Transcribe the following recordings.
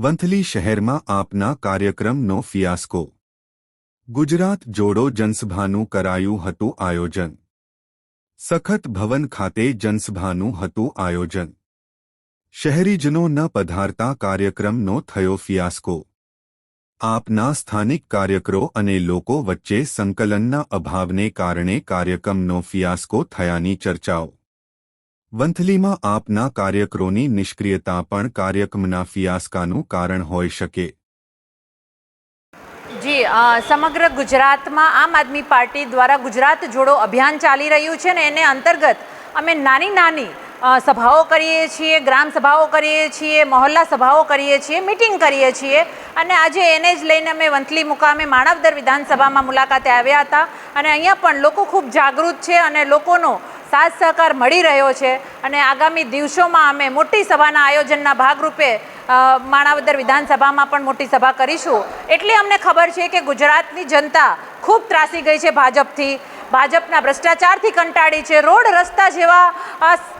વંથલી શહેરમાં આપના કાર્યક્રમનો ફિયાસ્કો. ગુજરાત જોડો જનસભાનું કરાયું હતું આયોજન. સખત ભવન ખાતે જનસભાનું હતું આયોજન. શહેરીજનો ન પધારતા કાર્યક્રમનો થયો ફિયાસ્કો. આપના સ્થાનિક કાર્યકરો અને લોકો વચ્ચે સંકલનના અભાવને કારણે કાર્યક્રમનો ફિયાસ્કો થયાની ચર્ચાઓ. વંથલીમાં આપના કાર્યકરોની નિષ્ક્રિયતા પણ કાર્યક્રમના ફિયાસ્કાનું કારણ હોઈ શકે. જી સમગ્ર ગુજરાતમાં આમ આદમી પાર્ટી દ્વારા ગુજરાત જોડો અભિયાન ચાલી રહ્યું છે ને એને અંતર્ગત અમે નાની નાની સભાઓ કરીએ છીએ, ગ્રામ સભાઓ કરીએ છીએ, મહોલ્લા સભાઓ કરીએ છીએ, મિટિંગ કરીએ છીએ અને આજે એને જ લઈને અમે વંથલી મુકામે માણાવદર વિધાનસભામાં મુલાકાતે આવ્યા હતા અને અહીંયા પણ લોકો ખૂબ જાગૃત છે અને લોકોનો સાથ સહકાર મળી રહ્યો છે અને આગામી દિવસોમાં અમે મોટી સભાના આયોજનના ભાગરૂપે માણાવદર વિધાનસભામાં પણ મોટી સભા કરીશું. એટલી અમને ખબર છે કે ગુજરાતની જનતા ખૂબ ત્રાસી ગઈ છે ભાજપથી. ભાજપના ભ્રષ્ટાચારથી કંટાળી છે, રોડ રસ્તા જેવા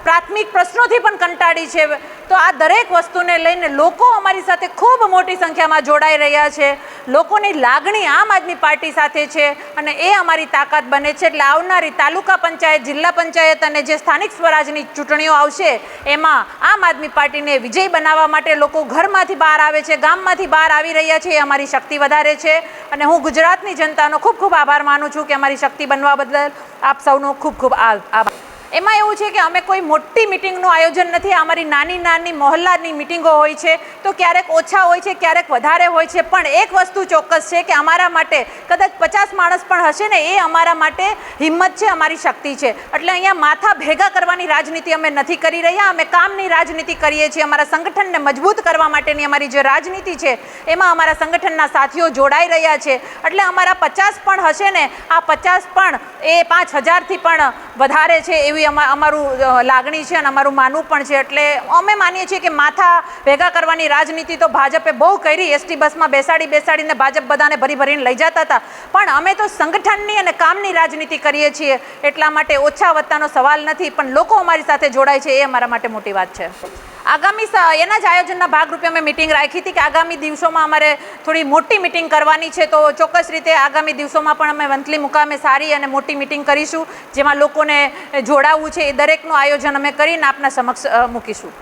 પ્રાથમિક પ્રશ્નોથી પણ કંટાળી છે. તો આ દરેક વસ્તુને લઈને લોકો અમારી સાથે ખૂબ મોટી સંખ્યામાં જોડાઈ રહ્યા છે. લોકોની લાગણી આમ આદમી પાર્ટી સાથે છે અને એ અમારી તાકાત બને છે. એટલે આવનારી તાલુકા પંચાયત, જિલ્લા પંચાયત અને જે સ્થાનિક સ્વરાજની ચૂંટણીઓ આવશે, એમાં આમ આદમી પાર્ટીને વિજય બનાવવા માટે લોકો ઘરમાંથી બહાર આવે છે, ગામમાંથી બહાર આવી રહ્યા છે. એ અમારી શક્તિ વધારે છે. અને હું ગુજરાતની જનતાનો ખૂબ ખૂબ આભાર માનું છું કે અમારી શક્તિ બનવા બદલ આપ સૌનો ખૂબ ખૂબ આભાર. એમાં એવું છે કે અમે કોઈ મોટી મિટિંગનું આયોજન નથી, અમારી નાની નાની મોહલ્લાની મિટિંગો હોય છે, તો ક્યારેક ઓછા હોય છે, ક્યારેક વધારે હોય છે, પણ એક વસ્તુ ચોક્કસ છે કે અમારા માટે કદાચ પચાસ માણસ પણ હશે ને, એ અમારા માટે હિંમત છે, અમારી શક્તિ છે. એટલે અહીંયા માથા ભેગા કરવાની રાજનીતિ અમે નથી કરી રહ્યા, અમે કામની રાજનીતિ કરીએ છીએ, અમારા સંગઠનને મજબૂત કરવા માટેની અમારી જે રાજનીતિ છે, એમાં અમારા સંગઠનના સાથીઓ જોડાઈ રહ્યા છે. એટલે અમારા પચાસ પણ હશે ને, આ પચાસ પણ એ પાંચ હજારથી પણ વધારે છે એવી અમા, અમારું લાગણી છે અને અમારું માનવું પણ છે. એટલે અમે માનીએ છીએ કે માથા ભેગા કરવાની રાજનીતિ તો ભાજપે બહુ કરી. એસટી બસમાં બેસાડી, બેસાડીને ભાજપ બધાને ભરી ભરીને લઈ જતા હતા. પણ અમે તો સંગઠનની અને કામની રાજનીતિ કરીએ છીએ. એટલા માટે ઓછા વત્તાનો સવાલ નથી, પણ લોકો અમારી સાથે જોડાય છે, એ અમારા માટે મોટી વાત છે. આગામી એના જ આયોજનના ભાગરૂપે અમે મિટિંગ રાખી હતી કે આગામી દિવસોમાં અમારે થોડી મોટી મિટિંગ કરવાની છે. તો ચોક્કસ રીતે આગામી દિવસોમાં પણ અમે વંથલી મુકામે સારી અને મોટી મિટિંગ કરીશું, જેમાં લોકોને જોડાવવું છે. એ દરેકનું આયોજન અમે કરીને આપના સમક્ષ મૂકીશું.